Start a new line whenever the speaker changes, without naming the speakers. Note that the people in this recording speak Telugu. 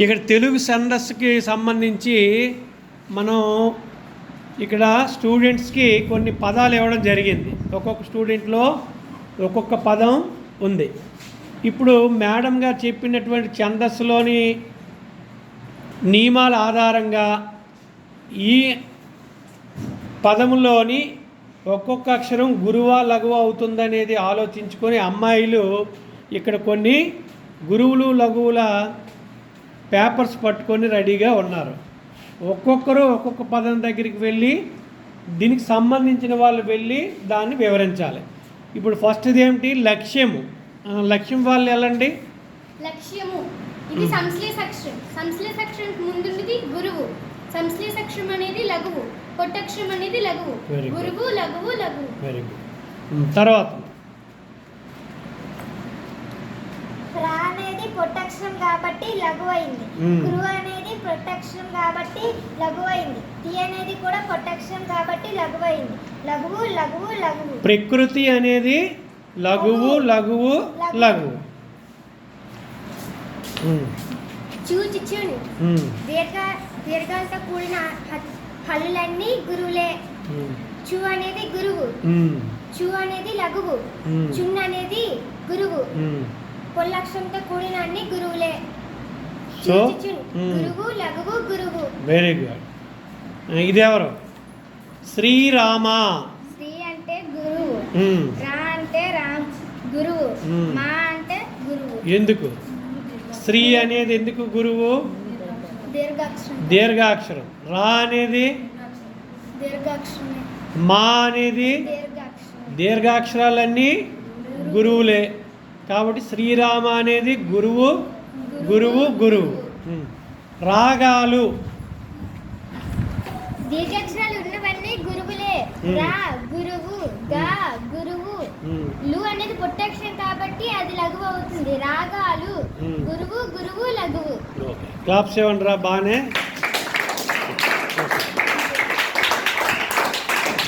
ఇక్కడ తెలుగు ఛందస్సుకి సంబంధించి మనం ఇక్కడ స్టూడెంట్స్కి కొన్ని పదాలు ఇవ్వడం జరిగింది. ఒక్కొక్క స్టూడెంట్లో ఒక్కొక్క పదం ఉంది. ఇప్పుడు మేడం గారు చెప్పినటువంటి ఛందస్సులోని నియమాల ఆధారంగా ఈ పదములోని ఒక్కొక్క అక్షరం గురువా లఘువ అవుతుందనేది ఆలోచించుకొని అమ్మాయిలు ఇక్కడ కొన్ని గురువులు లఘువుల పేపర్స్ పట్టుకొని రెడీగా ఉన్నారు. ఒక్కొక్కరు ఒక్కొక్క పదం దగ్గరికి వెళ్ళి దీనికి సంబంధించిన వాళ్ళు వెళ్ళి దాన్ని వివరించాలి. ఇప్పుడు ఫస్ట్ది ఏమిటి? లక్ష్యము. లక్ష్యం వాళ్ళు వెళ్ళండి
లక్ష్యము. ఇది సంశ్లేష అక్షరం సంశ్లేష అక్షరం ముందుంది గురువు. సంశ్లేష అక్షరం అనేది లఘువు. పొట్టక్షరం అనేది లఘువు. గురువు లఘువు లఘువు.
వెరీ గుడ్ తర్వాత
రా అనేది పొట్టక్షరం కాబట్టి లఘువైంది. గురువు అనేది పొట్టక్షరం కాబట్టి లఘువైంది టీ అనేది కూడా పొట్టక్షరం కాబట్టి లఘువైంది లఘువు లఘువు లఘువు.
ప్రకృతి అనేది లఘువు లఘువు. లఘువు
చూచి చూని
దీర్ఘ దీర్ఘాలతో కూడిన హల్లులన్నీ గురువులే. చు అనేది గురువు. చు అనేది లఘువు. చున్ అనేది గురువు. పొల్లక్షరంతో కూడిన అన్ని గురువులే.
సో.
గురువు లఘువు గురువు.
వెరీ గుడ్ ఇదెవరు? శ్రీరామ.
శ్రీ అంటే గురువు. రా అంటే రామ్. గురువు. మా అంటే గురువు.
ఎందుకు? శ్రీ అనేది ఎందుకు గురువు?
దీర్ఘాక్షరం.
దీర్ఘాక్షరం. రా అనేది? మా అనేది?
దీర్ఘాక్షరం.
దీర్ఘాక్షరాలన్నీ గురువులే. కాబట్టి శ్రీరామ అనేది గురువు గురువు గురువు. రాగాలు.
దీర్ఘాక్షరాలు ఉన్నవన్నీ గురువులే. రా గురువు గా గురువు. లు అనేది పొట్టక్షరం కాబట్టి అది లఘువు అవుతుంది. రాగాలు. గురువు గురువు లఘువు.
క్లాప్స్ బాగానే